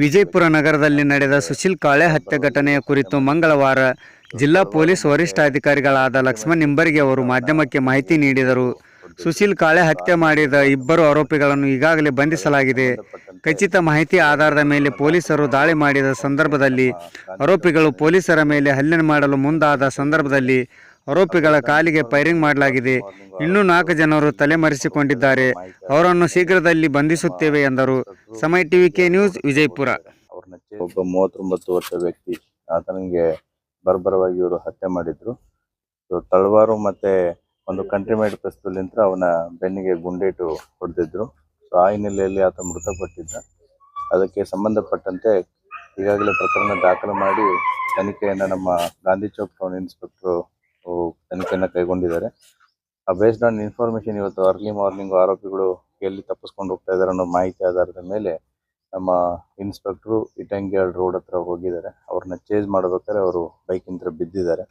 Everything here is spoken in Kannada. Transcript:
ವಿಜಯಪುರ ನಗರದಲ್ಲಿ ನಡೆದ ಸುಶೀಲ್ ಕಾಳೆ ಹತ್ಯೆ ಘಟನೆಯ ಕುರಿತು ಮಂಗಳವಾರ ಜಿಲ್ಲಾ ಪೊಲೀಸ್ ವರಿಷ್ಠಾಧಿಕಾರಿಗಳಾದ ಲಕ್ಷ್ಮಣ್ ನಿಂಬರ್ಗಿ ಅವರು ಮಾಧ್ಯಮಕ್ಕೆ ಮಾಹಿತಿ ನೀಡಿದರು. ಸುಶೀಲ್ ಕಾಳೆ ಹತ್ಯೆ ಮಾಡಿದ ಇಬ್ಬರು ಆರೋಪಿಗಳನ್ನು ಈಗಾಗಲೇ ಬಂಧಿಸಲಾಗಿದೆ. ಖಚಿತ ಮಾಹಿತಿ ಆಧಾರದ ಮೇಲೆ ಪೊಲೀಸರು ದಾಳಿ ಮಾಡಿದ ಸಂದರ್ಭದಲ್ಲಿ ಆರೋಪಿಗಳು ಪೊಲೀಸರ ಮೇಲೆ ಹಲ್ಲೆ ಮಾಡಲು ಮುಂದಾದ ಸಂದರ್ಭದಲ್ಲಿ ಆರೋಪಿಗಳ ಕಾಲಿಗೆ ಫೈರಿಂಗ್ ಮಾಡಲಾಗಿದೆ. ಇನ್ನೂ ನಾಲ್ಕು ಜನರು ತಲೆಮರೆಸಿಕೊಂಡಿದ್ದಾರೆ. ಅವರನ್ನು ಶೀಘ್ರದಲ್ಲಿ ಬಂಧಿಸುತ್ತೇವೆ ಎಂದರು. ಸಮಯ ಟಿವಿ ಕೆ ನ್ಯೂಸ್, ವಿಜಯಪುರ. ಒಬ್ಬ ಮೂವತ್ತೊಂಬತ್ತು ವರ್ಷ ವ್ಯಕ್ತಿ. ಆತನಿಗೆ ಬರ್ಬರವಾಗಿ ಇವರು ಹತ್ಯೆ ಮಾಡಿದ್ರು. ತಳವಾರು ಮತ್ತೆ ಒಂದು ಕಂಟ್ರಿ ಮೇಡ್ ನಿಂತ ಅವನ ಬೆನ್ನಿಗೆ ಗುಂಡೇಟು ಹೊಡೆದಿದ್ರು. ಸೊ ಆ ಹಿನ್ನೆಲೆಯಲ್ಲಿ ಆತ ಮೃತಪಟ್ಟಿದ್ದ. ಅದಕ್ಕೆ ಸಂಬಂಧಪಟ್ಟಂತೆ ಈಗಾಗಲೇ ಪ್ರಕರಣ ದಾಖಲು ಮಾಡಿ ತನಿಖೆಯನ್ನು ನಮ್ಮ ಗಾಂಧಿ ಚೌಕ್ ಟೌನ್ ಇನ್ಸ್ಪೆಕ್ಟರ್ ತನಿಖೆಯನ್ನ ಕೈಗೊಂಡಿದ್ದಾರೆ. ಬೇಸ್ಡ್ ಆನ್ ಇನ್ಫಾರ್ಮೇಷನ್ ಇವತ್ತು ಅರ್ಲಿ ಮಾರ್ನಿಂಗ್ ಆರೋಪಿಗಳು ಎಲ್ಲಿ ತಪ್ಪಿಸ್ಕೊಂಡು ಹೋಗ್ತಾ ಇದ್ದಾರೆ ಅನ್ನೋ ಮಾಹಿತಿ ಆಧಾರದ ಮೇಲೆ ನಮ್ಮ ಇನ್ಸ್ಪೆಕ್ಟ್ರು ಇಟಂಗಿಯಾಳ್ ರೋಡ್ ಹತ್ರ ಹೋಗಿದ್ದಾರೆ. ಅವ್ರನ್ನ ಚೇಸ್ ಮಾಡಬೇಕಾದ್ರೆ ಅವರು ಬೈಕಿಂದ ಬಿದ್ದಿದ್ದಾರೆ.